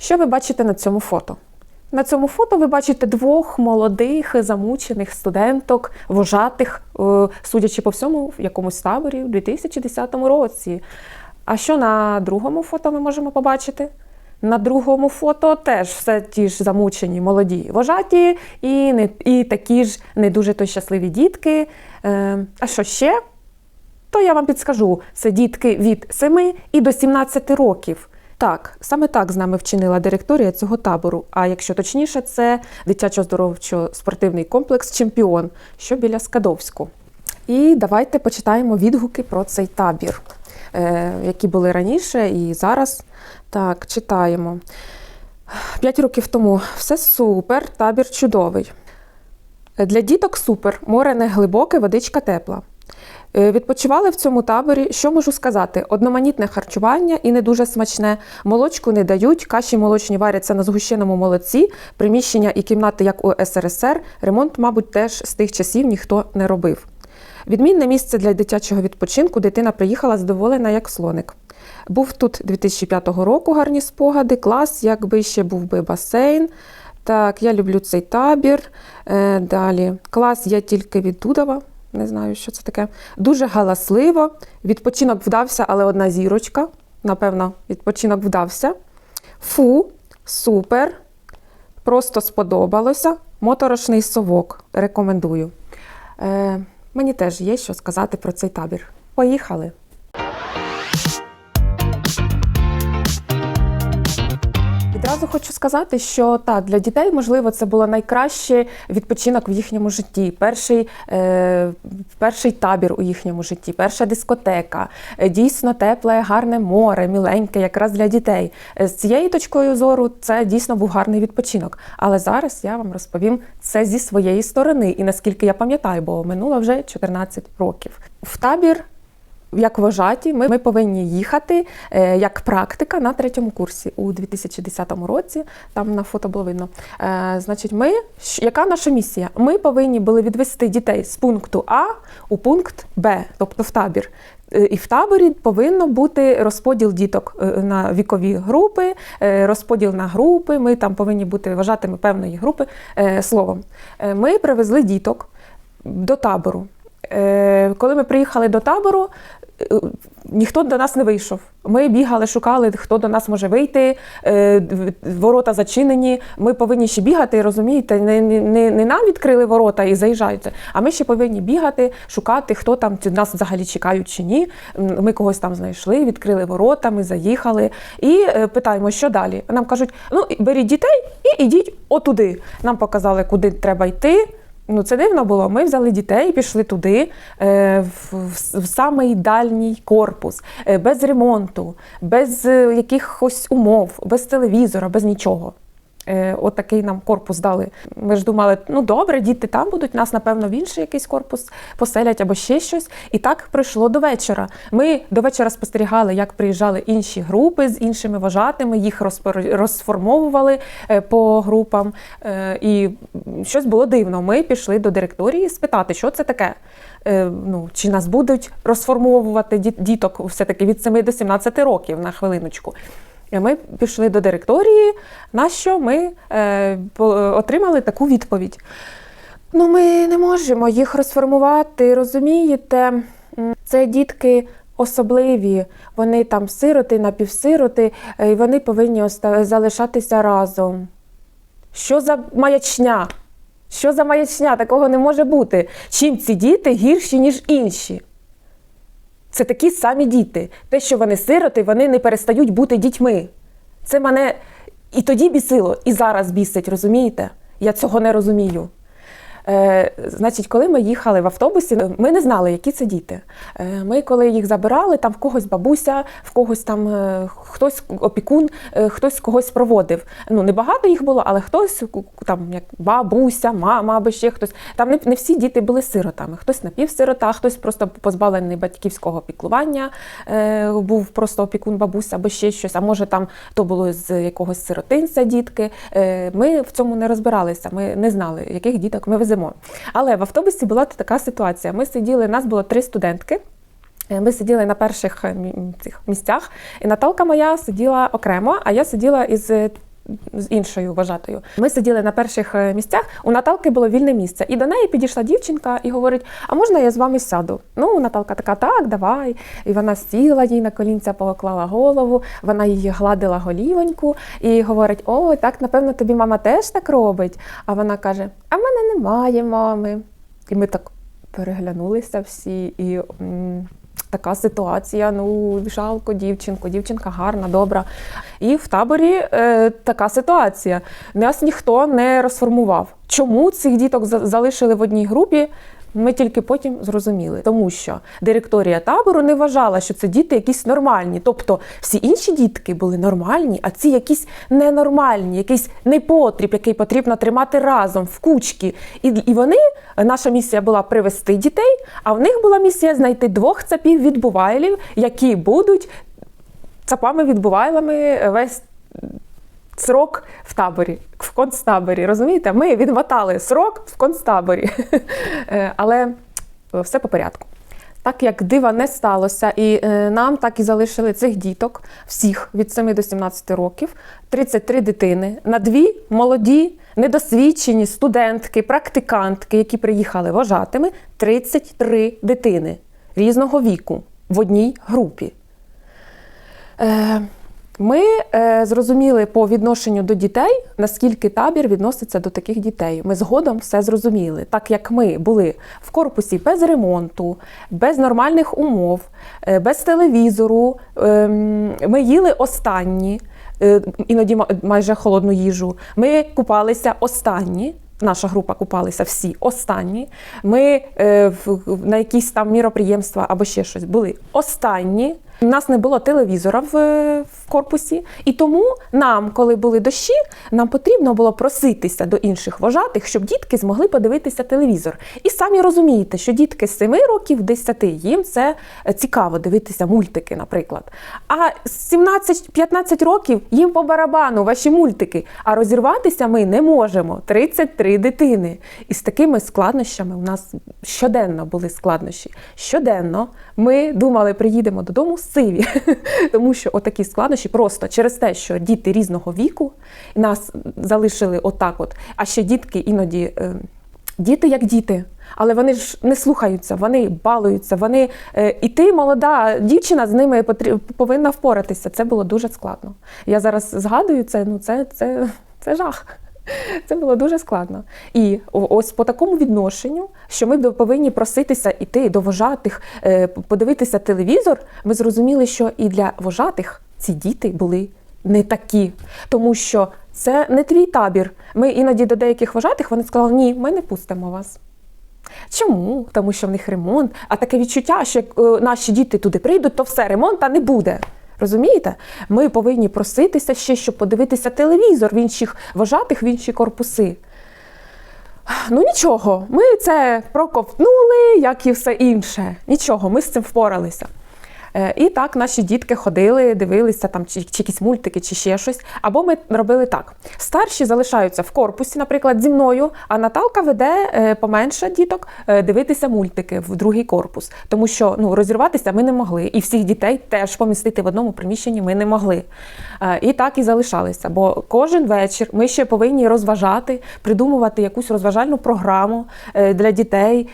Що ви бачите на цьому фото? На цьому фото ви бачите двох молодих замучених студенток, вожатих, е, судячи по всьому, в якомусь таборі у 2010 році. А що на другому фото ми можемо побачити? На другому фото теж все ті ж замучені молоді вожаті і, не, і такі ж не дуже то щасливі дітки. Е, а що ще? То я вам підскажу: це дітки від 7 і до 17 років. Так, саме так з нами вчинила директорія цього табору. А якщо точніше, це дитячо-здоровчо-спортивний комплекс Чемпіон, що біля Скадовську. І давайте почитаємо відгуки про цей табір, е, які були раніше і зараз. Так, читаємо. П'ять років тому все супер, табір чудовий. Для діток супер, море не глибоке, водичка тепла. Е, Відпочивали в цьому таборі. Що можу сказати? Одноманітне харчування і не дуже смачне. Молочку не дають, каші молочні варяться на згущеному молоці, приміщення і кімнати, як у СРСР. Ремонт, мабуть, теж з тих часів ніхто не робив. Відмінне місце для дитячого відпочинку. Дитина приїхала задоволена, як слоник. Був тут 2005 року гарні спогади, клас, якби ще був би басейн. Так, я люблю цей табір. Е, далі. Клас я тільки від Дудова. Не знаю, що це таке. Дуже галасливо. Відпочинок вдався, але одна зірочка. Напевно, відпочинок вдався. Фу, супер. Просто сподобалося. Моторошний совок. Рекомендую. Е, мені теж є що сказати про цей табір. Поїхали! Відразу хочу сказати, що так, для дітей, можливо, це було найкращий відпочинок в їхньому житті. Перший, е, перший табір у їхньому житті, перша дискотека, е, дійсно тепле, гарне море, міленьке, якраз для дітей. Е, З цією точкою зору це дійсно був гарний відпочинок. Але зараз я вам розповім це зі своєї сторони, і наскільки я пам'ятаю, бо минуло вже 14 років. В табір як вважаті, ми, ми повинні їхати е, як практика на третьому курсі у 2010 році. Там на фото було видно. Е, значить, ми яка наша місія? Ми повинні були відвести дітей з пункту А у пункт Б, тобто в табір. Е, І в таборі повинно бути розподіл діток е, на вікові групи, е, розподіл на групи. Ми там повинні бути вважатими певної групи. Словом, ми привезли діток до табору. Коли ми приїхали до табору, ніхто до нас не вийшов. Ми бігали, шукали, хто до нас може вийти. е, Ворота зачинені. Ми повинні ще бігати, розумієте? Не, не, не- нам відкрили ворота і заїжджаєте, а ми ще повинні бігати, шукати, хто там нас взагалі чекають чи ні. Ми когось там знайшли, відкрили ворота, ми заїхали і е, питаємо, що далі. Нам кажуть: ну беріть дітей і ідіть отуди. Нам показали, куди треба йти. Ну, це дивно було. Ми взяли дітей і пішли туди, е, в, в, самий дальній корпус, е, без ремонту, без е, якихось умов, без телевізора, без нічого. Е, От такий нам корпус дали. Ми ж думали, ну добре, діти там будуть, нас, напевно, в інший якийсь корпус поселять або ще щось. І так прийшло до вечора. Ми до вечора спостерігали, як приїжджали інші групи з іншими вожатими, їх розформовували е, по групам. Е, І щось було дивно. Ми пішли до директорії спитати, що це таке. Ну, чи нас будуть розформовувати діток все-таки від 7 до 17 років на хвилиночку. І Ми пішли до директорії, на що ми е, отримали таку відповідь. Ну, ми не можемо їх розформувати, розумієте? Це дітки особливі, вони там сироти, напівсироти, е, і вони повинні залишатися разом. Що за маячня? Що за маячня? Такого не може бути. Чим ці діти гірші, ніж інші? Це такі самі діти. Те, що вони сироти, вони не перестають бути дітьми. Це мене і тоді бісило, і зараз бісить, розумієте? Я цього не розумію. Е, значить, коли ми їхали в автобусі, ми не знали, які це діти. Е, ми, коли їх забирали, там в когось бабуся, в когось там е, хтось опікун, е, хтось когось проводив. Ну, багато їх було, але хтось там як бабуся, мама або ще хтось. Там не, не всі діти були сиротами. Хтось напівсирота, хтось просто позбавлений батьківського піклування, е, був просто опікун бабуся або ще щось. А може там то було з якогось сиротинця дітки. Е, ми в цьому не розбиралися. Ми не знали, яких діток ми веземо. Але в автобусі була така ситуація. Ми сиділи, нас було три студентки. Е, Ми сиділи на перших цих місцях, і Наталка моя сиділа окремо, а я сиділа із е, з іншою вважатою. Ми сиділи на перших е, місцях. У Наталки було вільне місце, і до неї підійшла дівчинка і говорить: А можна я з вами сяду? Ну, Наталка така, так, давай. І вона сіла їй на колінця, поклала голову, вона її гладила голівоньку і говорить: О, так, напевно, тобі мама теж так робить. А вона каже: А в мене немає мами. І ми так переглянулися всі, і така ситуація. Ну, жалко дівчинку, дівчинка гарна, добра. І в таборі е, така ситуація. Нас ніхто не розформував. Чому цих діток за- залишили в одній групі? Ми тільки потім зрозуміли, тому що директорія табору не вважала, що це діти якісь нормальні. Тобто всі інші дітки були нормальні, а ці якісь ненормальні, якийсь непотріб, який потрібно тримати разом в кучки. І, і вони, наша місія була привести дітей, а в них була місія знайти двох цапів відбувайлів, які будуть цапами відбувайлами весь срок в таборі, в концтаборі. Розумієте? Ми відмотали срок в концтаборі. Е, Але все по порядку. Так як дива не сталося, і е, нам так і залишили цих діток, всіх від 7 до 17 років, 33 дитини, на дві молоді, недосвідчені студентки, практикантки, які приїхали вожатими, 33 дитини різного віку в одній групі. Е, Ми е, зрозуміли по відношенню до дітей, наскільки табір відноситься до таких дітей. Ми згодом все зрозуміли, так як ми були в корпусі без ремонту, без нормальних умов, е, без телевізору. ем, Ми їли останні, е, іноді майже холодну їжу. Ми купалися останні. Наша група купалися всі останні. Ми е, в- на якісь там міроприємства або ще щось були останні. У нас не було телевізора в, в корпусі, і тому нам, коли були дощі, нам потрібно було проситися до інших вожатих, щоб дітки змогли подивитися телевізор. І самі розумієте, що дітки з 7 років, 10, їм це е, цікаво дивитися мультики, наприклад. А з 17-15 років їм по барабану ваші мультики. А розірватися ми не можемо. 33 дитини. І з такими складнощами у нас щоденно були складнощі. Щоденно ми думали, приїдемо додому сиві, тому що отакі складнощі просто через те, що діти різного віку нас залишили отак. От. А ще дітки іноді. е, Діти як діти, але вони ж не слухаються, вони балуються. Вони е, і ти, молода дівчина, з ними потрі- повинна впоратися. Це було дуже складно. Я зараз згадую це. Ну це, це, це жах. Це було дуже складно. І ось по такому відношенню, що ми повинні проситися іти до вожатих, е, подивитися телевізор, ми зрозуміли, що і для вожатих ці діти були не такі, тому що це не твій табір. Ми іноді до деяких вожатих вони сказали, ні, ми не пустимо вас. Чому? Тому що в них ремонт, а таке відчуття, що е, наші діти туди прийдуть, то все, ремонту не буде. Розумієте? Ми повинні проситися ще, щоб подивитися телевізор в інших вожатих, в інші корпуси. Ну нічого, ми це проковтнули, як і все інше. Нічого, ми з цим впоралися. Е, І так наші дітки ходили, дивилися там чи, чи якісь мультики, чи ще щось. Або ми робили так: старші залишаються в корпусі, наприклад, зі мною, а Наталка веде е, поменше діток е, дивитися мультики в другий корпус, тому що ну розірватися ми не могли, і всіх дітей теж помістити в одному приміщенні ми не могли. І так і залишалися. Бо кожен вечір ми ще повинні розважати, придумувати якусь розважальну програму для дітей,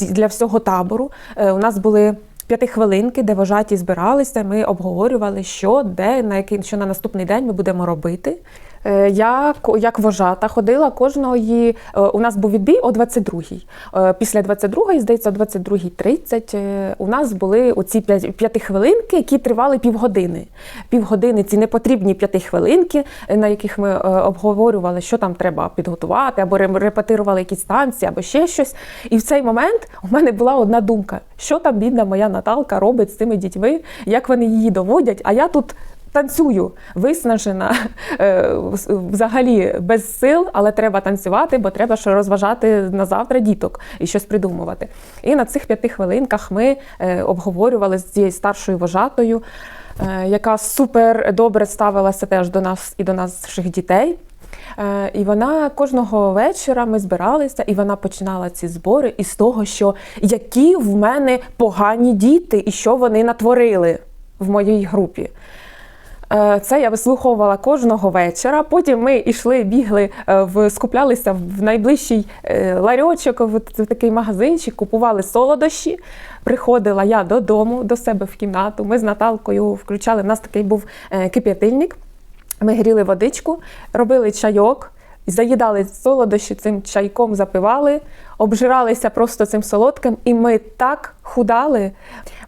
для всього табору. У нас були п'ятихвилинки, де вожаті збиралися. Ми обговорювали, що де, на який що на наступний день ми будемо робити. Е, Я як вожата ходила кожної. е, У нас був відбій о 22-й. Е, Після 22-ї, здається, о 22.30 е, у нас були оці п'ятихвилинки, які тривали півгодини. Півгодини ці непотрібні п'ятихвилинки, на яких ми обговорювали, що там треба підготувати, або репетирували якісь танці, або ще щось. І в цей момент у мене була одна думка: що там бідна моя Наталка робить з цими дітьми, як вони її доводять, а я тут. Танцюю, виснажена, е, взагалі без сил, але треба танцювати, бо треба ще розважати на завтра діток і щось придумувати. І на цих п'яти хвилинках ми е, обговорювали з цією старшою вожатою, е, яка супер добре ставилася теж до нас і до наших дітей. І вона кожного вечора ми збиралися, і вона починала ці збори із того, що які в мене погані діти і що вони натворили в моїй групі. Е, Це я вислуховувала кожного вечора. Потім ми йшли, бігли, е, в скуплялися в найближчий е, ларьочок, в такий магазинчик, купували солодощі. Приходила я додому, до себе в кімнату. Ми з Наталкою включали. У нас такий був кип'ятильник. Ми гріли водичку, робили чайок, заїдали солодощі цим чайком, запивали, обжиралися просто цим солодким, і ми так худали,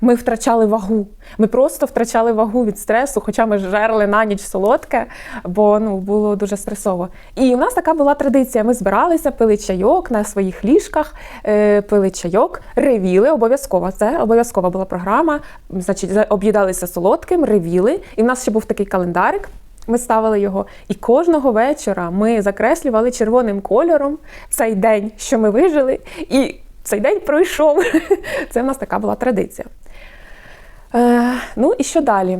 ми втрачали вагу. Ми просто втрачали вагу від стресу, хоча ми жерли на ніч солодке, бо ну, було дуже стресово. І в нас така була традиція: ми збиралися, пили чайок на своїх ліжках, е, пили чайок, ревіли обов'язково. Це обов'язкова була програма. Значить, об'їдалися солодким, ревіли. І в нас ще був такий календарик. Ми ставили його, і кожного вечора ми закреслювали червоним кольором цей день, що ми вижили, і цей день пройшов. Це в нас така була традиція. Е, ну і що далі?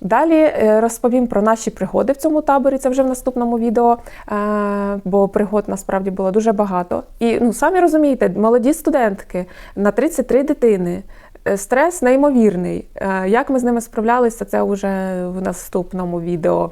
Далі е, розповім про наші пригоди в цьому таборі. Це вже в наступному відео, е, бо пригод насправді було дуже багато. І ну самі розумієте, молоді студентки на 33 дитини. Е, Стрес неймовірний. Е, Як ми з ними справлялися, це вже в наступному відео.